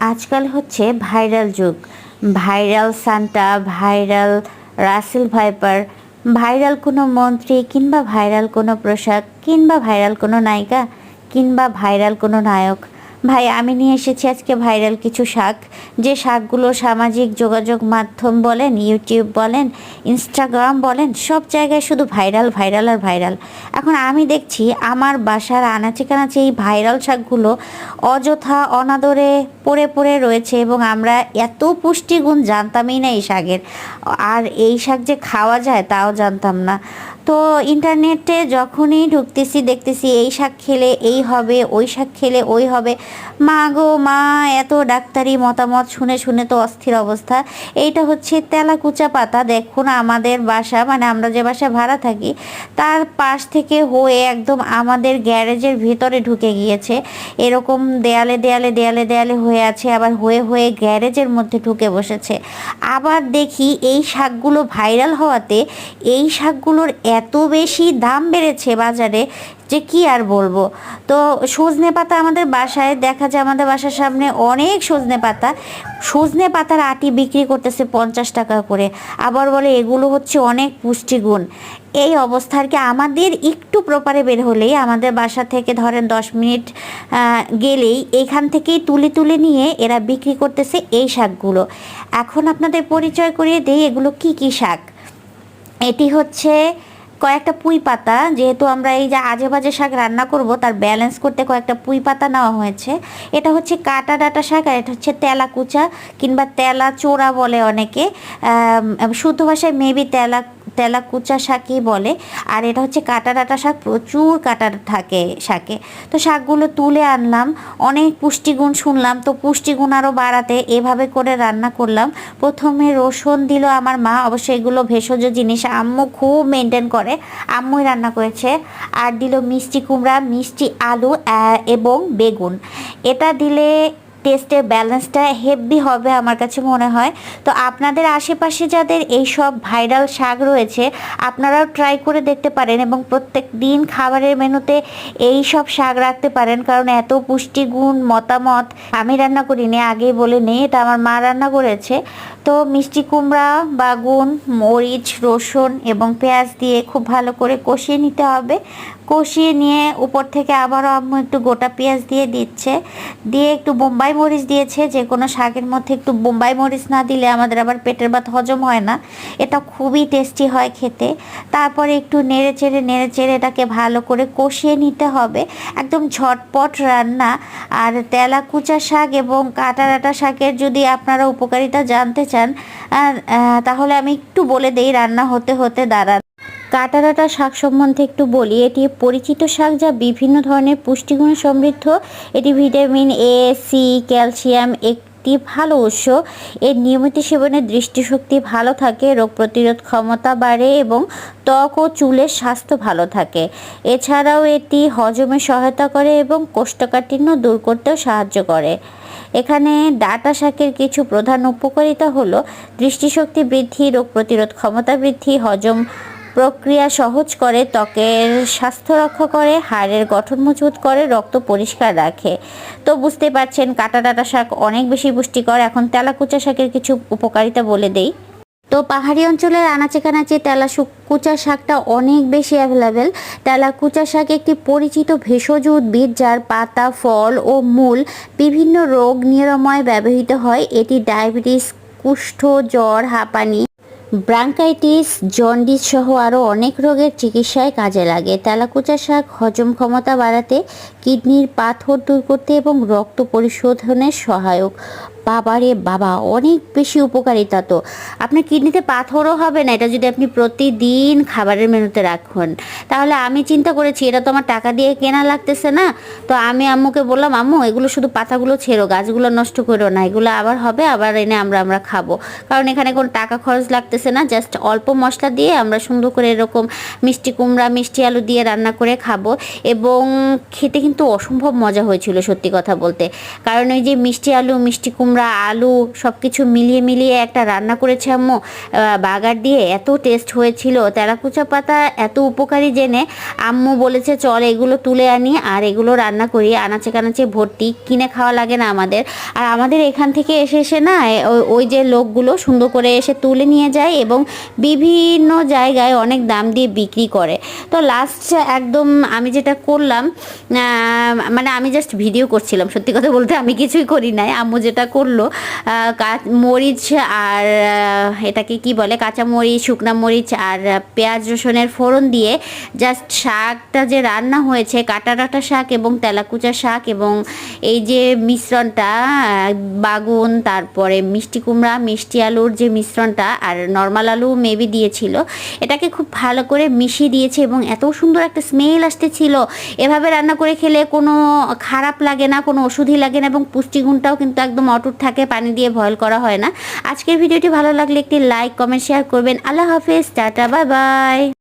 আজকাল হচ্ছে ভাইরাল যুগ। Viral Santa, viral Russell viper, viral কোনো মন্ত্রী কিংবা ভাইরাল কোনো পোশাক, কিংবা ভাইরাল কোনো নায়িকা, কিংবা ভাইরাল কোনো নায়ক। ভাই, আমি নিয়ে এসেছি আজকে ভাইরাল কিছু শাক। যে শাকগুলো সামাজিক যোগাযোগ মাধ্যম বলেন ইউটিউব বলেন ইনস্টাগ্রাম বলেন, সব জায়গায় শুধু ভাইরাল ভাইরাল আর ভাইরাল। এখন আমি দেখছি আমার বাসার আনাচে কানাচে এই ভাইরাল শাকগুলো অযথা অনাদরে পড়ে পড়ে রয়েছে এবং আমরা এত পুষ্টিগুণ জানতামই না এই শাকের। আর এই শাক যে খাওয়া যায় তাও জানতাম না। তো ইন্টারনেটে যখনই ঢুকতেছি, দেখতেছি এই শাক খেলে এই হবে, ওই শাক খেলে ওই হবে মা গো, মা, এত ডাক্তারি মতামত শুনে শুনে তো অস্থির অবস্থা। এইটা হচ্ছে তেলাকুচা পাতা। দেখুন, আমাদের বাসা মানে আমরা যে বাসায় ভাড়া থাকি, তার পাশ থেকে হয়ে একদম আমাদের গ্যারেজের ভিতরে ঢুকে গিয়েছে। এরকম দেয়ালে দেয়ালে দেয়ালে দেয়ালে হয়ে আছে, আবার হয়ে হয়ে গ্যারেজের মধ্যে ঢুকে বসেছে। আবার দেখি এই শাকগুলো ভাইরাল হওয়াতে, এই শাকগুলোর এত বেশি দাম বেড়েছে বাজারে যে কি আর বলব? তো সজনে পাতা আমাদের বাসায়, দেখা যায় আমাদের বাসার সামনে অনেক সজনে পাতা। সজনে পাতার আটি বিক্রি করতেছে পঞ্চাশ টাকা করে। আবার বলে এগুলো হচ্ছে অনেক পুষ্টিগুণ। এই অবস্থা আর কি আমাদের একটু প্রপারে বের হলেই, আমাদের বাসা থেকে ধরেন দশ মিনিট গেলেই এখান থেকেই তুলে তুলে নিয়ে এরা বিক্রি করতেছে এই শাকগুলো। এখন আপনাদের পরিচয় করিয়ে দেই এগুলো কি কি শাক? এটি হচ্ছে কয়েকটা পুঁই পাতা যেহেতু আমরা এই যে আজে বাজে শাক রান্না করব, তার ব্যালেন্স করতে কয়েকটা পুঁই পাতা নেওয়া হয়েছে। এটা হচ্ছে কাটা ডাটা শাক আর এটা হচ্ছে তেলাকুচা কিংবা তেলা চোরা বলে অনেকে। শুদ্ধ ভাষায় মেবি তেলা তেলা কুচা শাকই বলে। আর এটা হচ্ছে কাটা ডাটা শাক, প্রচুর কাটা থাকে শাকে। তো শাকগুলো তুলে আনলাম, অনেক পুষ্টিগুণ শুনলাম। তো পুষ্টিগুণ আরও বাড়াতে এভাবে করে রান্না করলাম। প্রথমে রসুন দিল আমার মা, অবশ্যই এগুলো ভেষজ জিনিস। আম্মু খুব মেনটেন করে, আম্মুই রান্না করেছে। আর দিল মিষ্টি কুমড়া, মিষ্টি আলু এবং বেগুন। এটা দিলে টেস্টের ব্যালেন্সটা হেভি হবে আমার কাছে মনে হয়। তো আপনাদের আশেপাশে যাদের এই সব ভাইরাল শাক রয়েছে, আপনারাও ট্রাই করে দেখতে পারেন এবং প্রত্যেক দিন খাবারের মেনুতে এই সব শাক রাখতে পারেন। কারণ এত পুষ্টিগুণ মতামত আমি রান্না করিনি, আগেই বলে নেই এটা আমার মা রান্না করেছে। তো মিষ্টি কুমড়া, বাগুন, মরিচ, রসুন এবং পেঁয়াজ দিয়ে খুব ভালো করে কষিয়ে নিতে হবে। কষিয়ে নিয়ে উপর থেকে আবারও আম্মু একটু গোটা পেঁয়াজ দিয়ে দিচ্ছে। দিয়ে একটু বোম্বাই মরিচ দিয়েছে, যে কোনো শাকের মধ্যে একটু বোম্বাই মরিচ না দিলে আমাদের আবার পেটের ভাত হজম হয় না। এটা খুবই টেস্টি হয় খেতে। তারপরে একটু নেড়ে চেড়ে নেড়ে চেড়ে এটাকে ভালো করে কষিয়ে নিতে হবে। একদম ঝটপট রান্না। আর তেলা কুচা শাক এবং কাটা ডাটা শাকের যদি আপনারা উপকারিতা জানতে চান আর, তাহলে আমি একটু বলে দেই রান্না হতে হতে দাঁড়ান। কাটা কাটারাটা শাক সম্বন্ধে একটু বলি। এটি পরিচিত শাক যা বিভিন্ন ধরনের পুষ্টিগুণ সমৃদ্ধ। এটি ভিটামিন এ সি ক্যালসিয়াম একটি ভালো উৎস। এর নিয়মিত সেবনে দৃষ্টিশক্তি ভালো থাকে রোগ প্রতিরোধ ক্ষমতা বাড়ে এবং ত্বক ও চুলের স্বাস্থ্য ভালো থাকে। এছাড়াও এটি হজমে সহায়তা করে এবং কোষ্ঠকাঠিন্য দূর করতেও সাহায্য করে। এখানে ডাটা শাকের কিছু প্রধান উপকারিতা হলো দৃষ্টিশক্তি বৃদ্ধি, রোগ প্রতিরোধ ক্ষমতা বৃদ্ধি, হজম প্রক্রিয়া সহজ করে, ত্বকের স্বাস্থ্য রক্ষা করে, হাড়ের গঠন মজবুত করে, রক্ত পরিষ্কার রাখে। তো বুঝতে পারছেন, কাটা ডাটা শাক অনেক বেশি পুষ্টিকর। এখন তেলাকুচা শাকের কিছু উপকারিতা বলে দেই। তো পাহাড়ি অঞ্চলের আনাচে কানাচে তেলা কুচা শাকটা অনেক বেশি অ্যাভেলেবেল তেলা কুচা শাক একটি পরিচিত ভেষজ উদ্ভিদ যার পাতা, ফল ও মূল বিভিন্ন রোগ নিরাময় ব্যবহৃত হয়। এটি ডায়াবেটিস, কুষ্ঠ জ্বর, হাঁপানি, ব্রাঙ্কাইটিস, জন্ডিস সহ আরও অনেক রোগের চিকিৎসায় কাজে লাগে। তেলাকুচা শাক হজম ক্ষমতা বাড়াতে কিডনির পাথর দূর করতে এবং রক্ত পরিশোধনের সহায়ক। বাবারে বাবা, অনেক বেশি উপকারিতা তো। আপনার কিডনিতে পাথরও হবে না, এটা যদি আপনি প্রতিদিন খাবারের মেনুতে রাখুন। তাহলে আমি চিন্তা করেছি, এটা তো আমার টাকা দিয়ে কেনা লাগতেছে না। তো আমি আম্মুকে বললাম, আম্মু, এগুলো শুধু পাতাগুলো ছেড়ো, গাছগুলো নষ্ট করো না, এগুলো আবার হবে, আবার এনে আমরা আমরা খাব। কারণ এখানে কোনো টাকা খরচ লাগতেছে না, জাস্ট অল্প মশলা দিয়ে আমরা সুন্দর করে এরকম মিষ্টি কুমড়া, মিষ্টি আলু দিয়ে রান্না করে খাব। এবং খেতে কিন্তু অসম্ভব মজা হয়েছিল সত্যি কথা বলতে। কারণ ওই যে মিষ্টি আলু, মিষ্টি কুমড়া কুমড়া, আলু সব কিছু মিলিয়ে মিলিয়ে একটা রান্না করেছে আম্মু। বাগার দিয়ে এত টেস্ট হয়েছিল, তেলাকুচা পাতা এত উপকারী জেনে আম্মু বলেছে, চল এগুলো তুলে আনি আর এগুলো রান্না করি। আনাচে কানাচে ভর্তি, কিনে খাওয়া লাগে না আমাদের। আর আমাদের এখান থেকে এসে এসে না ওই- ওই যে লোকগুলো সুন্দর করে এসে তুলে নিয়ে যায় এবং বিভিন্ন জায়গায় অনেক দাম দিয়ে বিক্রি করে। তো লাস্ট একদম আমি যেটা করলাম মানে আমি জাস্ট ভিডিও করছিলাম। সত্যি কথা বলতে আমি কিছুই করি নাই। আম্মু যেটা করল আহ, কা- মরিচ আর এটাকে কি বলে কাঁচা মরিচ শুকনা মরিচ আর পেঁয়াজ রসুনের ফোড়ন দিয়ে জাস্ট শাকটা যে রান্না হয়েছে কাটা ডাটা শাক এবং তেলাকুচা শাক এবং এই যে মিশ্রণটা বাগুন তারপরে মিষ্টি কুমড়া মিষ্টি আলুর যে মিশ্রণটা আর নর্মাল আলু মেবি দিয়েছিল এটাকে খুব ভালো করে মিশিয়ে দিয়েছে এবং এত সুন্দর একটা স্মেল আসতেছিল। এভাবে রান্না করে খেলে কোনো খারাপ লাগে না কোনো ওষুধই লাগে না এবং পুষ্টিগুণটাও কিন্তু একদম অটুট থাকে, পানি দিয়ে বয়ল করা হয় না। আজকের ভিডিওটি ভালো লাগলে একটি লাইক কমেন্ট শেয়ার করবেন। আল্লাহ হাফেজ, টাটা বাই বাই